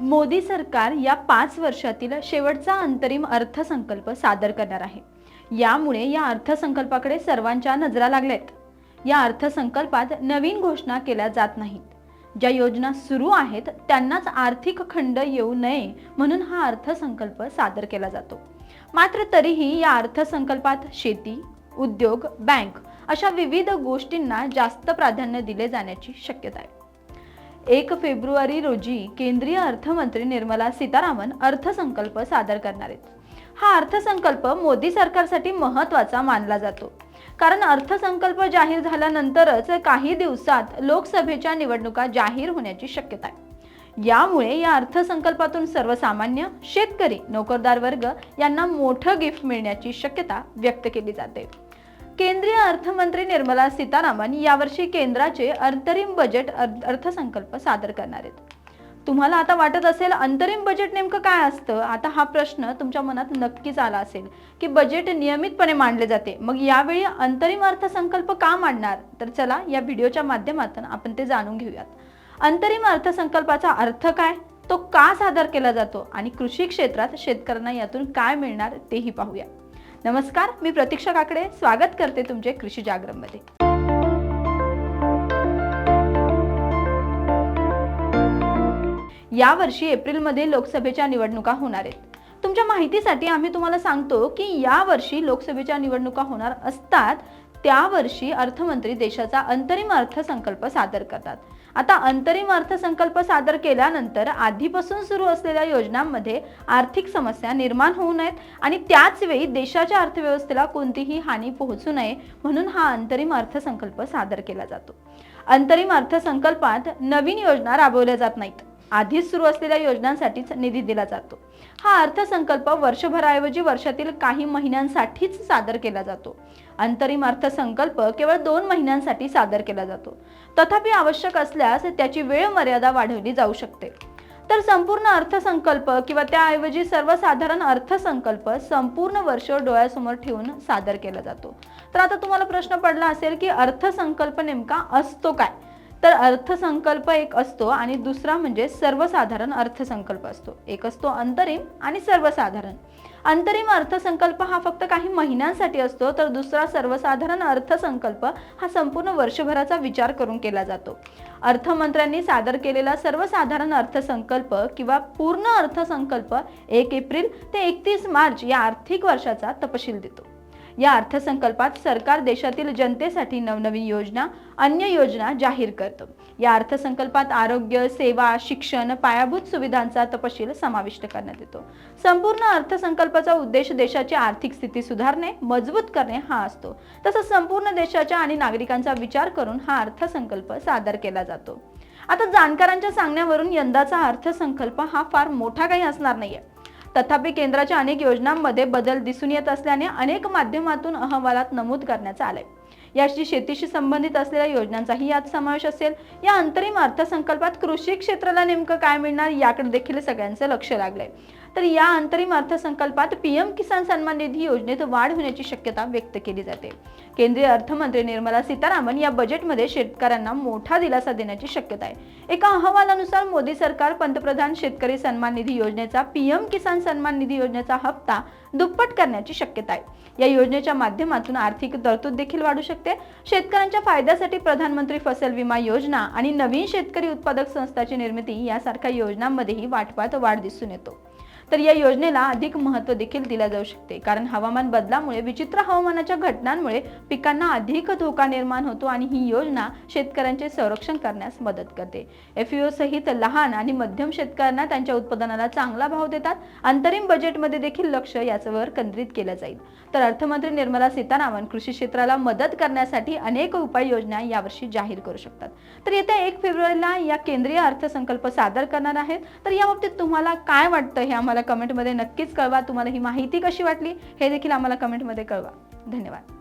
मोदी सरकार या पाच वर्षातील शेवटचा अंतरिम अर्थसंकल्प सादर करणार आहे. यामुळे या अर्थसंकल्पाकडे सर्वांच्या नजरा लागल्यात. या अर्थसंकल्पात नवीन घोषणा केल्या जात नाहीत. ज्या योजना सुरू आहेत त्यांनाच आर्थिक खंड येऊ नये म्हणून हा अर्थसंकल्प सादर केला जातो. मात्र तरीही या अर्थसंकल्पात शेती उद्योग बँक अशा विविध गोष्टींना जास्त प्राधान्य दिले जाण्याची शक्यता आहे. एक फेब्रुवारी रोजी केंद्रीय अर्थमंत्री निर्मला सीतारामन अर्थसंकल्प सादर करणार आहेत. हा अर्थसंकल्प मोदी सरकारसाठी महत्त्वाचा मानला जातो. कारण अर्थसंकल्प जाहीर झाल्यानंतरच काही दिवसात लोकसभेच्या निवडणुका जाहीर होण्याची शक्यता आहे. यामुळे या अर्थसंकल्पातून सर्वसामान्य शेतकरी नोकरदार वर्ग यांना मोठं गिफ्ट मिळण्याची शक्यता व्यक्त केली जाते. केंद्रीय अर्थमंत्री निर्मला सीतारामन यावर्षी केंद्राचे अंतरिम बजेट अर्थसंकल्प सादर करणार आहेत. तुम्हाला आता वाटत असेल अंतरिम बजेट नेमकं काय असतं? आता हा प्रश्न तुमच्या मनात नक्कीच आला असेल की बजेट नियमितपणे मांडले जाते. मग यावेळी अंतरिम अर्थसंकल्प का मांडणार? तर चला या व्हिडिओच्या माध्यमातून आपण ते जाणून घेऊयात. अंतरिम अर्थसंकल्पाचा अर्थ काय? तो का सादर केला जातो? आणि कृषी क्षेत्रात शेतकऱ्यांना यातून काय मिळणार तेही पाहूया. नमस्कार मी प्रतीक्षा काकडे. स्वागत करते तुमचे कृषी जागरणमध्ये. यावर्षी एप्रिलमध्ये लोकसभेच्या निवडणुका होणार आहेत. तुमच्या माहितीसाठी आम्ही तुम्हाला सांगतो की यावर्षी लोकसभेच्या निवडणुका होणार असतात. त्या वर्षी अर्थमंत्री देशाचा अंतरिम अर्थसंकल्प सादर करतात. आता अंतरिम अर्थसंकल्प सादर केल्यानंतर आधीपासून सुरू असलेल्या योजनांमध्ये आर्थिक समस्या निर्माण होऊ नयेत आणि त्याच वेळी देशाच्या अर्थव्यवस्थेला कोणतीही हानी पोहोचू नये म्हणून हा अंतरिम अर्थसंकल्प सादर केला जातो. अंतरिम अर्थसंकल्पात नवीन योजना राबवल्या जात नाहीत. आधीच सुरू असलेल्या योजनांसाठीच निधी दिला जातो. हा अर्थसंकल्प वर्षभराऐवजी वर्षातील काही महिन्यांसाठीच सादर केला जातो. अंतरिम अर्थसंकल्प केवळ दोन महिन्यांसाठी सादर केला जातो. तथापि आवश्यक असल्यास त्याची वेळ मर्यादा वाढवली जाऊ शकते. तर संपूर्ण अर्थसंकल्प किंवा त्याऐवजी सर्वसाधारण अर्थसंकल्प संपूर्ण वर्ष डोळ्यासमोर ठेवून सादर केला जातो. तर आता तुम्हाला प्रश्न पडला असेल की अर्थसंकल्प नेमका असतो काय? तर अर्थसंकल्प एक असतो आणि दुसरा म्हणजे सर्वसाधारण अर्थसंकल्प असतो. एक असतो अंतरिम आणि सर्वसाधारण. अंतरिम अर्थसंकल्प हा फक्त काही महिन्यांसाठी असतो तर दुसरा सर्वसाधारण अर्थसंकल्प हा संपूर्ण वर्षभराचा विचार करून केला जातो. अर्थमंत्र्यांनी सादर केलेला सर्वसाधारण अर्थसंकल्प किंवा पूर्ण अर्थसंकल्प एक एप्रिल ते एकतीस मार्च या आर्थिक वर्षाचा तपशील देतो. या अर्थसंकल्पात सरकार देशातील जनतेसाठी नवनवीन योजना अन्य योजना जाहीर करतं. या अर्थसंकल्पात आरोग्य सेवा शिक्षण पायाभूत सुविधांचा तपशील समाविष्ट करण्यात येतो. संपूर्ण अर्थसंकल्पाचा उद्देश देशाची आर्थिक स्थिती सुधारणे मजबूत करणे हा असतो. तसंच संपूर्ण देशाच्या आणि नागरिकांचा विचार करून हा अर्थसंकल्प सादर केला जातो. आता जाणकारांच्या सांगण्यावरून यंदाचा अर्थसंकल्प हा फार मोठा काही असणार नाहीये. तथापि केंद्राच्या अनेक योजनांमध्ये बदल दिसून येत असल्याने अनेक माध्यमातून अहवालात नमूद करण्यात आलंय. याशी शेतीशी संबंधित असलेल्या योजनांचाही यात समावेश असेल. या अंतरिम अर्थसंकल्पात कृषी क्षेत्राला नेमकं काय मिळणार याकडे देखील सगळ्यांचं लक्ष लागलंय. तर या अंतरिम अर्थसंकल्पात पीएम किसान सन्मान निधी योजनेत वाढ होण्याची शक्यता व्यक्त केली जाते. केंद्रीय अर्थमंत्री निर्मला सीतारामन या बजेटमध्ये शेतकऱ्यांना मोठा दिलासा देण्याची शक्यता आहे. एका अहवालानुसार मोदी सरकार पंतप्रधान शेतकरी सन्मान निधी योजनेचा पीएम किसान सन्मान निधी योजनेचा हप्ता दुप्पट करण्याची शक्यता आहे. या योजनेच्या माध्यमातून आर्थिक तरतूद देखील वाढू शकते. शेतकऱ्यांच्या फायद्यासाठी प्रधानमंत्री फसल विमा योजना आणि नवीन शेतकरी उत्पादक संस्थाची निर्मिती यासारख्या योजनांमध्येही वाटपात वाढ दिसून येतो. तर या योजनेला अधिक महत्त्व देखील दिले जाऊ शकते. कारण हवामान बदलामुळे विचित्र हवामानाच्या घटनांमुळे पिकांना अधिक धोका निर्माण होतो आणि ही योजना शेतकऱ्यांचे संरक्षण करण्यास मदत करते. एफईओ सहित लहान आणि मध्यम शेतकऱ्यांना त्यांच्या उत्पादनाला चांगला भाव देतात. अंतरिम बजेटमध्ये देखील लक्ष याच्यावर केंद्रित केलं जाईल. तर अर्थमंत्री निर्मला सीतारामन कृषी क्षेत्राला मदत करण्यासाठी अनेक उपाययोजना यावर्षी जाहीर करू शकतात. तर येत्या एक फेब्रुवारीला या केंद्रीय अर्थसंकल्प सादर करणार आहेत. तर या बाबतीत तुम्हाला काय वाटतं हे आम्हाला कमेंटमध्ये नक्कीच कळवा. तुम्हाला ही माहिती कशी वाटली हे देखील आम्हाला कमेंटमध्ये कळवा. धन्यवाद.